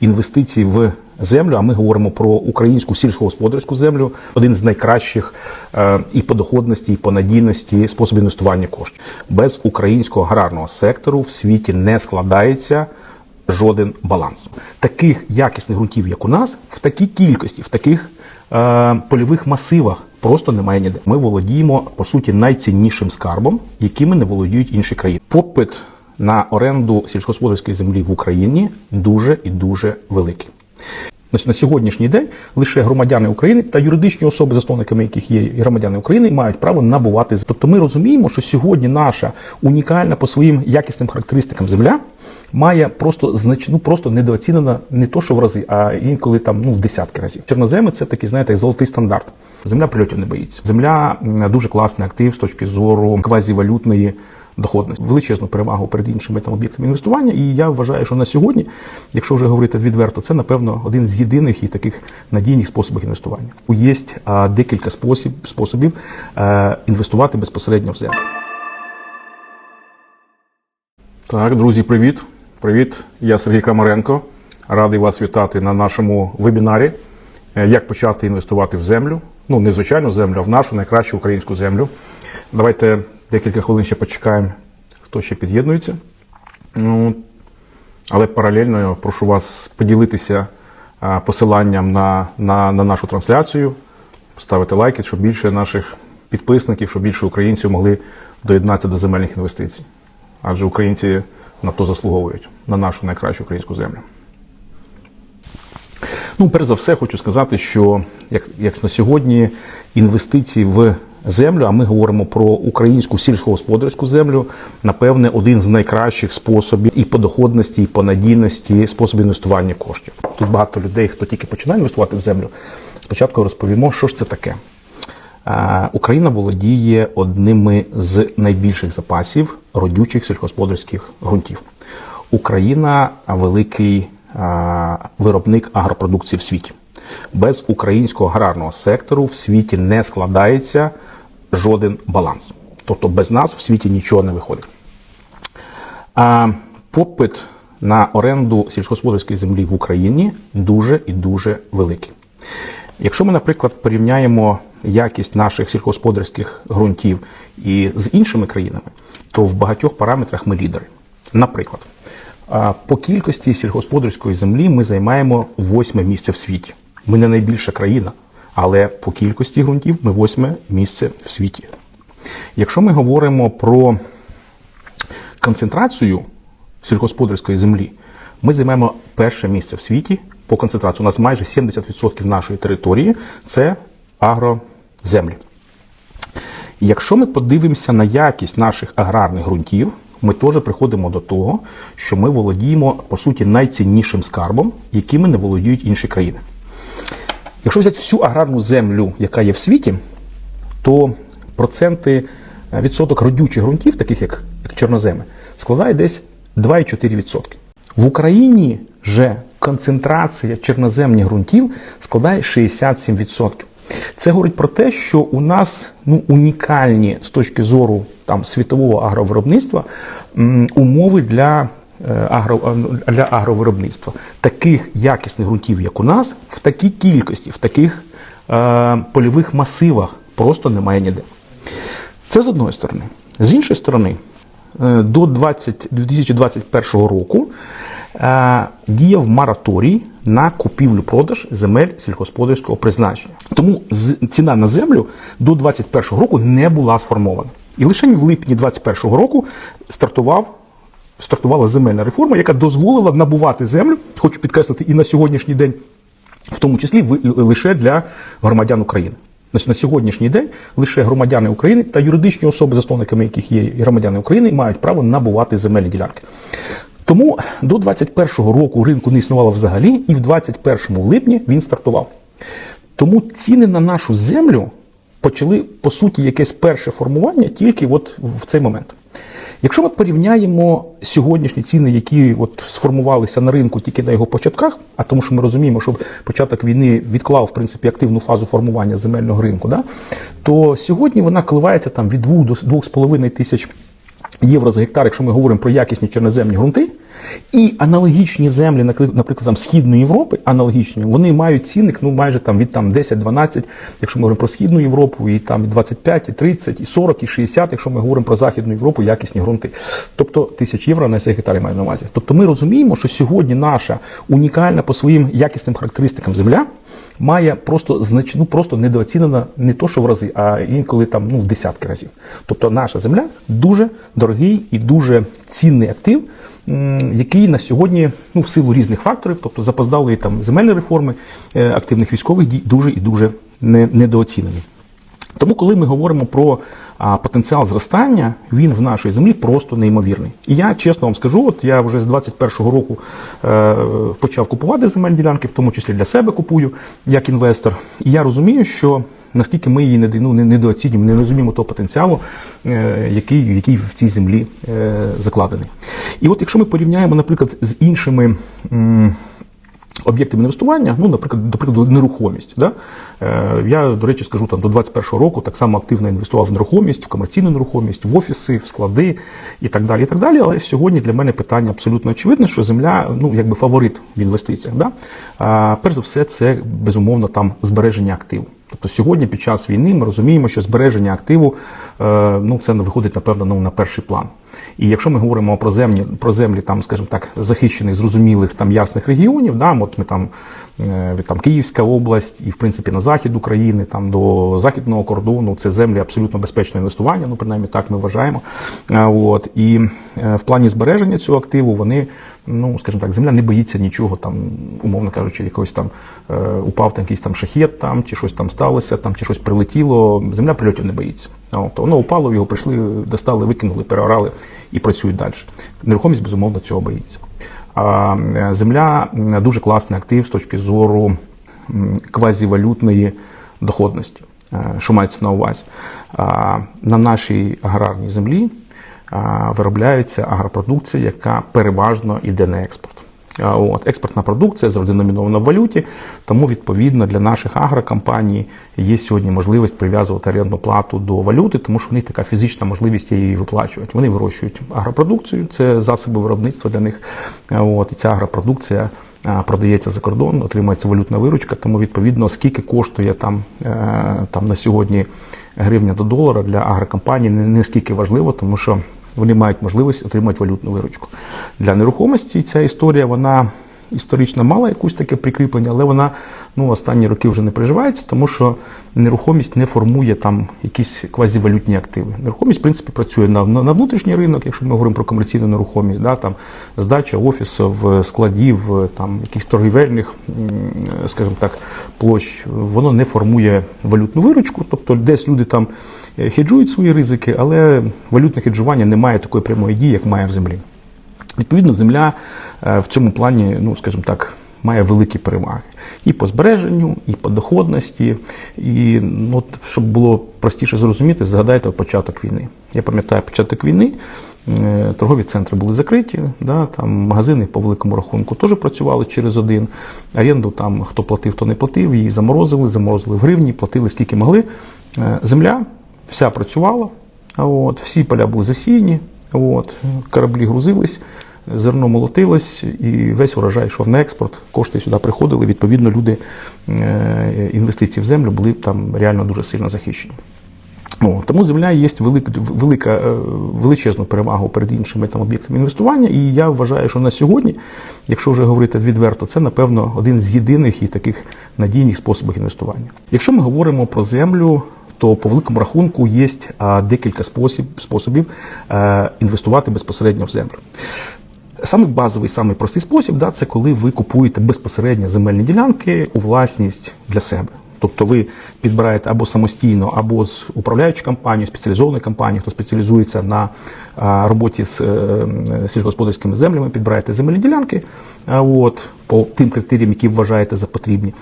інвестицій в землю, а ми говоримо про українську сільськогосподарську землю, один з найкращих е, і по доходності, і по надійності способів інвестування коштів. Без українського аграрного сектору в світі не складається жоден баланс. Таких якісних ґрунтів, як у нас, в такій кількості, в таких е, польових масивах просто немає ніде. Ми володіємо по суті найціннішим скарбом, якими не володіють інші країни. Попит на оренду сільськогосподарської землі в Україні дуже і дуже великий. Ось на сьогоднішній день лише громадяни України та юридичні особи, засновниками яких є громадяни України, мають право набувати. Тобто ми розуміємо, що сьогодні наша унікальна по своїм якісним характеристикам земля має просто значну, просто недооцінена не то, що в рази, а інколи там ну в десятки разів. Чорноземи це такий, знаєте, золотий стандарт. Земля прильотів не боїться. Земля дуже класний актив з точки зору квазівалютної доходності, величезну перевагу перед іншими там об'єктами інвестування. І я вважаю, що на сьогодні, якщо вже говорити відверто, це напевно один з єдиних і таких надійних способів інвестування. Є а, декілька спосіб, способів е, інвестувати безпосередньо в землю. Так, друзі, привіт. Привіт. Я Сергій Крамаренко. Радий вас вітати на нашому вебінарі. Е, Як почати інвестувати в землю? Ну, не звичайну землю, а в нашу найкращу українську землю. Давайте декілька хвилин ще почекаємо, хто ще під'єднується. Ну, але паралельно я прошу вас поділитися посиланням на, на, на нашу трансляцію, ставити лайки, щоб більше наших підписників, щоб більше українців могли доєднатися до земельних інвестицій. Адже українці на то заслуговують, на нашу найкращу українську землю. Ну, перш за все, хочу сказати, що як, як на сьогодні інвестиції в землю, а ми говоримо про українську сільськогосподарську землю, напевне, один з найкращих способів і по доходності, і по надійності способів інвестування коштів. Тут багато людей, хто тільки починає інвестувати в землю. Спочатку розповімо, що ж це таке. Україна володіє одними з найбільших запасів родючих сільськогосподарських ґрунтів. Україна великий виробник агропродукції в світі. Без українського аграрного сектору в світі не складається жоден баланс. Тобто без нас в світі нічого не виходить. А попит на оренду сільськогосподарської землі в Україні дуже і дуже великий. Якщо ми, наприклад, порівняємо якість наших сільськогосподарських ґрунтів і з іншими країнами, то в багатьох параметрах ми лідери. Наприклад, по кількості сільськогосподарської землі ми займаємо восьме місце в світі. Ми не найбільша країна, але по кількості ґрунтів ми восьме місце в світі. Якщо ми говоримо про концентрацію сільськогосподарської землі, ми займаємо перше місце в світі по концентрації. У нас майже 70% нашої території це агроземлі. Якщо ми подивимося на якість наших аграрних ґрунтів, ми теж приходимо до того, що ми володіємо по суті найціннішим скарбом, якими не володіють інші країни. Якщо взяти всю аграрну землю, яка є в світі, то проценти е, відсоток родючих ґрунтів, таких як, чорноземи, складає десь 2,4%. В Україні же концентрація чорноземних ґрунтів складає 67%. Це говорить про те, що у нас ну, унікальні з точки зору там, світового агровиробництва умови для, агро, е, для агровиробництва. Таких якісних ґрунтів, як у нас, в такій кількості, в таких е, польових масивах просто немає ніде. Це з одної сторони. З іншої сторони, е, до 20, 2021 року е, діяв мораторій на купівлю-продаж земель сільськогосподарського призначення. Тому з- ціна на землю до 2021 року не була сформована. І лише в липні 2021 року стартував стартувала земельна реформа, яка дозволила набувати землю, хочу підкреслити, і на сьогоднішній день, в тому числі ви- лише для громадян України. На сьогоднішній день лише громадяни України та юридичні особи, засновниками яких є громадяни України, мають право набувати земельні ділянки. Тому до 21-го року ринку не існувало взагалі, і в 21-му липні він стартував. Тому ціни на нашу землю почали, по суті, якесь перше формування тільки от в цей момент. Якщо ми порівняємо сьогоднішні ціни, які от сформувалися на ринку тільки на його початках, а тому, що ми розуміємо, що початок війни відклав в принципі активну фазу формування земельного ринку, да, то сьогодні вона коливається там від 2 до 2,5 тисяч євро за гектар, якщо ми говоримо про якісні чорноземні ґрунти. І аналогічні землі, наприклад, там Східної Європи, аналогічні, вони мають цінник ну, майже там від там, 10-12, якщо ми говоримо про Східну Європу, і там і 25, і 30, і 40, і 60, якщо ми говоримо про Західну Європу, якісні ґрунти. Тобто тисяч євро на цей гектарі маю на увазі. Тобто ми розуміємо, що сьогодні наша унікальна по своїм якісним характеристикам земля має просто значну, просто недооцінена не то, що в рази, а інколи там ну, в десятки разів. Тобто наша земля дуже дорогий і дуже цінний актив, який на сьогодні, ну, в силу різних факторів, тобто запоздалої там земельної реформи, е, активних військових дій, дуже і дуже не, недооцінений. Тому, коли ми говоримо про а, потенціал зростання, він в нашій землі просто неймовірний. І я чесно вам скажу, от я вже з 21-го року е, почав купувати земельні ділянки, в тому числі для себе купую як інвестор. І я розумію, що наскільки ми її не, ну, не- недооцінюємо, не розуміємо того потенціалу, е, який, який в цій землі е, закладений. І от якщо ми порівняємо, наприклад, з іншими. Об'єктами інвестування, ну, наприклад, до прикладу, нерухомість. Да? Е, я, до речі, скажу, там до 21-го року так само активно інвестував в нерухомість, в комерційну нерухомість, в офіси, в склади і так далі. І так далі. Але сьогодні для мене питання абсолютно очевидне, що земля ну, якби фаворит в інвестиціях. Да? А, перш за все, це безумовно там збереження активу. Тобто сьогодні під час війни ми розуміємо, що збереження активу е, ну, це виходить, напевно, ну, на перший план. І якщо ми говоримо про землі, про землі там, скажімо так, захищених, зрозумілих там ясних регіонів, да, от ми там, е, там Київська область і в принципі на захід України, там до західного кордону, це землі абсолютно безпечного інвестування. Ну принаймні так ми вважаємо. От і е, в плані збереження цього активу вони, ну скажімо так, земля не боїться нічого там, умовно кажучи, якогось там е, упав там якийсь там шахет, там чи щось там сталося, там чи щось прилетіло. Земля прильотів не боїться. От, воно упало, його прийшли, достали, викинули, переорали і працюють далі. Нерухомість, безумовно, цього боїться. А е, земля дуже класний актив з точки зору квазівалютної доходності. Е, Що мається на увазі? На нашій аграрній землі виробляється агропродукція, яка переважно йде на експорт. От, експортна продукція завжди номінована в валюті, тому відповідно для наших агрокомпаній є сьогодні можливість прив'язувати орендну плату до валюти, тому що в них така фізична можливість її виплачувати. Вони вирощують агропродукцію, це засоби виробництва для них. От, і ця агропродукція продається за кордон, отримується валютна виручка, тому відповідно скільки коштує там, е, там на сьогодні гривня до долара для агрокомпаній не, не скільки важливо, тому що вони мають можливість отримати валютну виручку. Для нерухомості ця історія вона історично мала якусь таке прикріплення, але вона ну, останні роки вже не переживається, тому що нерухомість не формує там якісь квазівалютні активи. Нерухомість, в принципі, працює на, на, внутрішній ринок, якщо ми говоримо про комерційну нерухомість, да, там здача офісів, складів, там якихось торгівельних, скажімо так, площ, воно не формує валютну виручку, тобто десь люди там е, хеджують свої ризики, але валютне хеджування не має такої прямої дії, як має в землі. Відповідно, земля е, в цьому плані, ну скажімо так, має великі переваги і по збереженню, і по доходності. І ну, от, щоб було простіше зрозуміти, згадайте початок війни. Я пам'ятаю початок війни. е, Торгові центри були закриті, да, там магазини по великому рахунку теж працювали через один. Оренду там хто платив, хто не платив, її заморозили, заморозили в гривні, платили скільки могли. Е, Земля вся працювала, от, всі поля були засіяні, от, кораблі грузились, зерно молотилось, і весь урожай йшов на експорт, кошти сюди приходили. Відповідно, люди е, інвестиції в землю були там реально дуже сильно захищені. О, тому земля є велика, велика, величезну перевагу перед іншими там об'єктами інвестування. І я вважаю, що на сьогодні, якщо вже говорити відверто, це напевно один з єдиних і таких надійних способів інвестування. Якщо ми говоримо про землю, то по великому рахунку є декілька спосіб, способів е, інвестувати безпосередньо в землю. Самий базовий, самий простий спосіб да, це коли ви купуєте безпосередньо земельні ділянки у власність для себе. Тобто ви підбираєте або самостійно, або з управляючою компанією, спеціалізованою компанією, хто спеціалізується на роботі з е, сільськогосподарськими землями, підбираєте земельні ділянки от, по тим критеріям, які вважаєте за потрібні,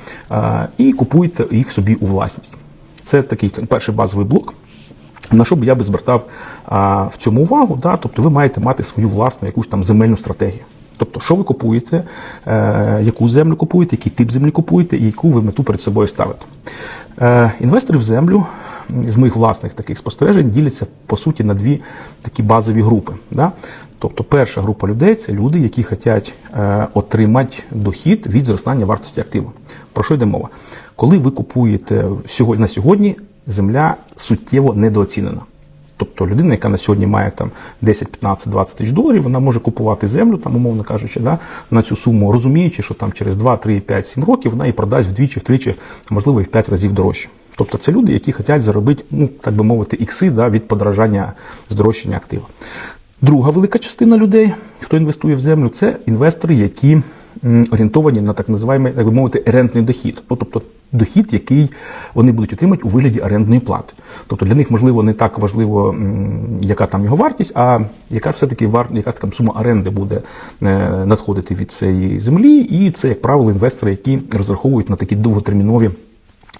і купуєте їх собі у власність. Це такий перший базовий блок. На що б я би звертав а, в цьому увагу? Да? Тобто ви маєте мати свою власну якусь там земельну стратегію. Тобто, що ви купуєте, е, яку землю купуєте, який тип землі купуєте і яку ви мету перед собою ставите. Е, інвестори в землю з моїх власних таких спостережень діляться по суті на дві такі базові групи. Да? Тобто перша група людей це люди, які хочуть е, отримати дохід від зростання вартості активу. Про що йде мова? Коли ви купуєте сьогодні на сьогодні, земля суттєво недооцінена. Тобто людина, яка на сьогодні має там 10, 15, 20 тисяч доларів, вона може купувати землю, там, умовно кажучи, да, на цю суму, розуміючи, що там через 2, 3, 5, 7 років вона і продасть вдвічі, втричі, можливо, і в 5 разів дорожче. Тобто це люди, які хочуть заробити, ну так би мовити, ікси да, від подорожання здорожчання актива. Друга велика частина людей, хто інвестує в землю, це інвестори, які орієнтовані на так називаємо, як би мовити, рентний дохід. Ну, тобто дохід, який вони будуть отримати у вигляді орендної плати. Тобто для них, можливо, не так важливо, яка там його вартість, а яка все-таки вар... яка там сума оренди буде е, надходити від цієї землі. І це, як правило, інвестори, які розраховують на такі довготермінові.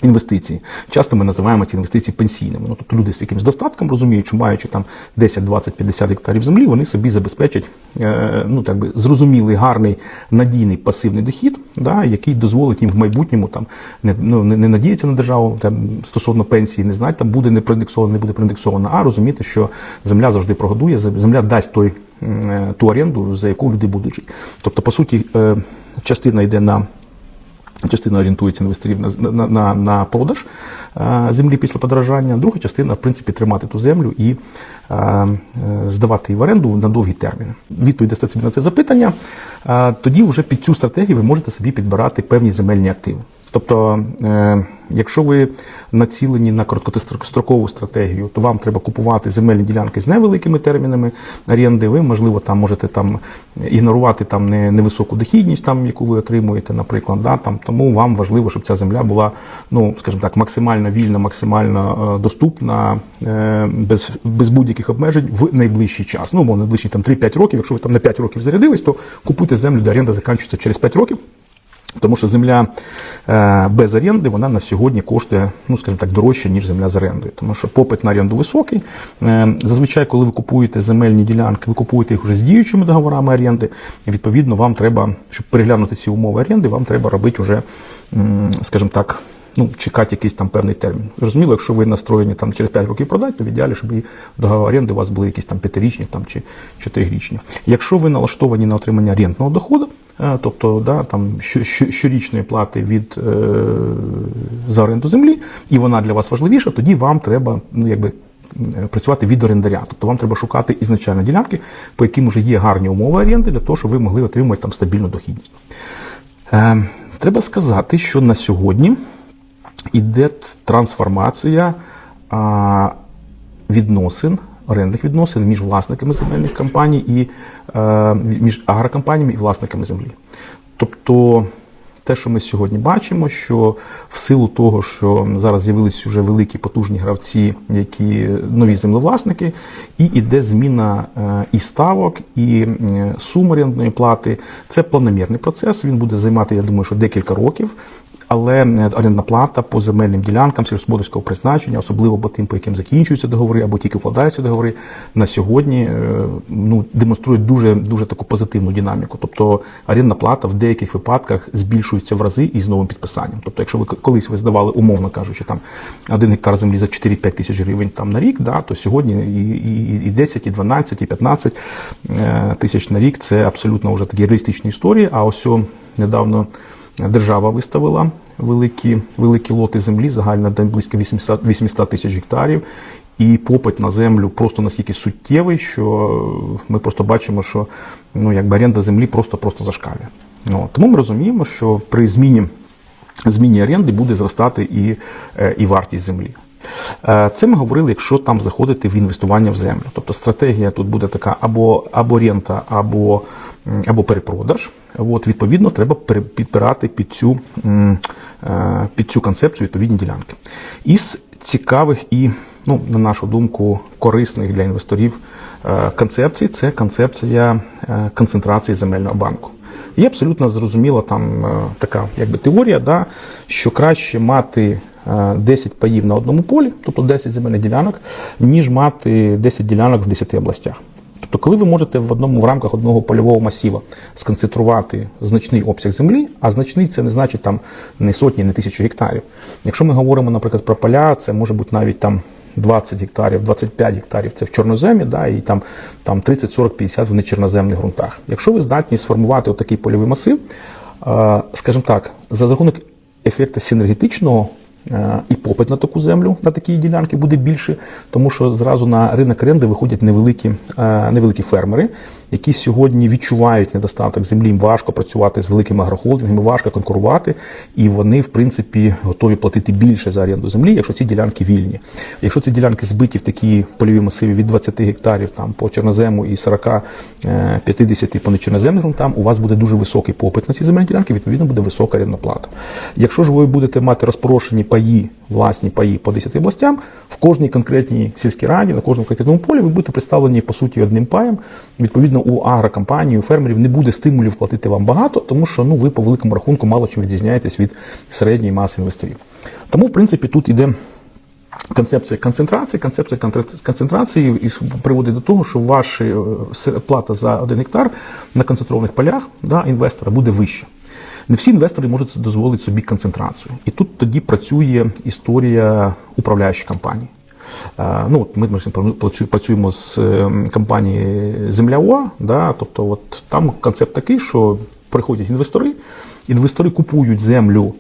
Інвестиції. Часто ми називаємо ці інвестиції пенсійними. Ну, тобто люди з якимось достатком розуміють, що маючи там 10, 20, 50 гектарів землі, вони собі забезпечать е, ну, так би, зрозумілий, гарний, надійний пасивний дохід, да, який дозволить їм в майбутньому там, не, ну, не, надіятися на державу там, стосовно пенсії, не знати, там буде не проіндексовано, не буде проіндексовано, а розуміти, що земля завжди прогодує, земля дасть той, е, ту оренду, за яку люди будуть жити. Тобто, по суті, е, частина йде на Частина орієнтується інвесторів на, на, на, на продаж е, землі після подорожання, друга частина, в принципі, тримати ту землю і е, е, здавати її в оренду на довгі терміни. Відповідь дасте собі на це запитання. Е, тоді вже під цю стратегію ви можете собі підбирати певні земельні активи. Тобто, е, якщо ви націлені на короткострокову стратегію, то вам треба купувати земельні ділянки з невеликими термінами оренди. Ви, можливо, там можете там ігнорувати там невисоку дохідність, там, яку ви отримуєте, наприклад. Да, там, тому вам важливо, щоб ця земля була, ну, скажімо так, максимально вільна, максимально е, доступна, е, без, без будь-яких обмежень в найближчий час. Ну, мов найближчі там 3-5 років. Якщо ви там на 5 років зарядились, то купуйте землю, де оренда закінчується через 5 років. Тому що земля е, без оренди вона на сьогодні коштує, ну скажімо так, дорожче, ніж земля з орендою. Тому що попит на оренду високий. Е, зазвичай, коли ви купуєте земельні ділянки, ви купуєте їх вже з діючими договорами оренди. І відповідно, вам треба, щоб переглянути ці умови оренди, вам треба робити вже, скажімо так. Ну, чекати якийсь там певний термін. Зрозуміло, якщо ви настроєні там через 5 років продати, то в ідеалі, щоб і договори оренди у вас були якісь там п'ятирічні там, чи чотирирічні. Якщо ви налаштовані на отримання рентного доходу, е, тобто да, там, що- що- щорічної плати від, е, за оренду землі, і вона для вас важливіша, тоді вам треба ну, якби, е, працювати від орендаря. Тобто вам треба шукати ізначально ділянки, по яким вже є гарні умови оренди, для того, щоб ви могли отримувати там стабільну дохідність. Е, треба сказати, що на сьогодні іде трансформація а, відносин, орендних відносин між власниками земельних компаній і е, між агрокомпаніями і власниками землі. Тобто те, що ми сьогодні бачимо, що в силу того, що зараз з'явилися вже великі потужні гравці, які нові землевласники, і іде зміна е, і ставок, і е, сум орендної плати. Це планомірний процес. Він буде займати, я думаю, що декілька років. Але е, орендна плата по земельним ділянкам сільськогосподарського призначення, особливо по тим, по яким закінчуються договори або тільки вкладаються договори, на сьогодні е, ну, демонструють дуже, дуже таку позитивну динаміку. Тобто орендна плата в деяких випадках збільшується в рази із новим підписанням. Тобто, якщо ви колись ви здавали, умовно кажучи, там один гектар землі за 4-5 тисяч гривень там на рік, да, то сьогодні і, і, і 10, і 12, і 15 е, тисяч на рік це абсолютно вже такі реалістичні історії. А ось недавно. Держава виставила великі, великі лоти землі, загально близько 800, 800 тисяч гектарів. І попит на землю просто настільки суттєвий, що ми просто бачимо, що ну, якби оренда землі просто-просто зашкалює. Ну, тому ми розуміємо, що при зміні, зміні оренди буде зростати і, е, і вартість землі. Е, Це ми говорили, якщо там заходити в інвестування в землю. Тобто стратегія тут буде така або, або рента, або, або перепродаж. От, відповідно, треба підбирати під цю, е, під цю концепцію відповідні ділянки. Із цікавих і, ну, на нашу думку, корисних для інвесторів е, концепцій це концепція концентрації земельного банку. Є абсолютно зрозуміла там така якби теорія, да, що краще мати 10 паїв на одному полі, тобто 10 земельних ділянок, ніж мати 10 ділянок в 10 областях. Тобто, коли ви можете в одному в рамках одного польового масіва сконцентрувати значний обсяг землі, а значний це не значить там не сотні, не тисячі гектарів. Якщо ми говоримо, наприклад, про поля, це може бути навіть там 20 гектарів, 25 гектарів це в чорноземі, да, і там, там 30, 40, 50 в нечорноземних ґрунтах. Якщо ви здатні сформувати отакий польовий масив, е, скажімо так, за рахунок ефекту синергетичного е, і попит на таку землю, на такі ділянки буде більше, тому що зразу на ринок оренди виходять невеликі, е, невеликі фермери, які сьогодні відчувають недостаток землі, їм важко працювати з великими агрохолдингами, важко конкурувати, і вони, в принципі, готові платити більше за оренду землі, якщо ці ділянки вільні. Якщо ці ділянки збиті в такі польові масиви від 20 гектарів там, по чорнозему і 40-50 по нечорноземним ґрунтам, у вас буде дуже високий попит на ці земельні ділянки, відповідно буде висока орендна плата. Якщо ж ви будете мати розпорошені паї, власні паї по 10 областям, в кожній конкретній сільській раді, на кожному конкретному полі ви будете представлені по суті одним паєм. Відповідно, у агрокомпанії, у фермерів не буде стимулів платити вам багато, тому що ну ви по великому рахунку мало чим відрізняєтесь від середньої маси інвесторів. Тому, в принципі, тут іде. Концепція концентрації, концепція концентрації і приводить до того, що ваша е, плата за один гектар на концентрованих полях да, інвестора буде вища. Не всі інвестори можуть дозволити собі концентрацію. І тут тоді працює історія управляючих компаній. Е, Ну, ми, працюємо з е, компанією Земля да, тобто от там концепт такий, що приходять інвестори, інвестори купують землю,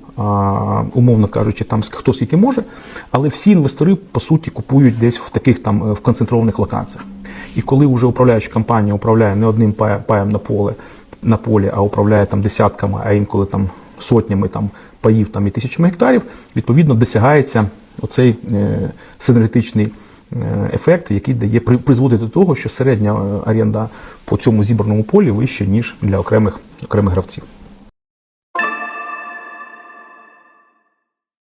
умовно кажучи, там хто скільки може, але всі інвестори, по суті, купують десь в таких там е, в концентрованих локаціях. І коли вже управляюча компанія управляє не одним паєм на поле, на полі, а управляє там десятками, а інколи там сотнями там паїв там і тисячами гектарів, відповідно досягається оцей е, синергетичний е, ефект, який дає при- призводить до того, що середня аренда по цьому зібраному полі вища ніж для окремих окремих гравців.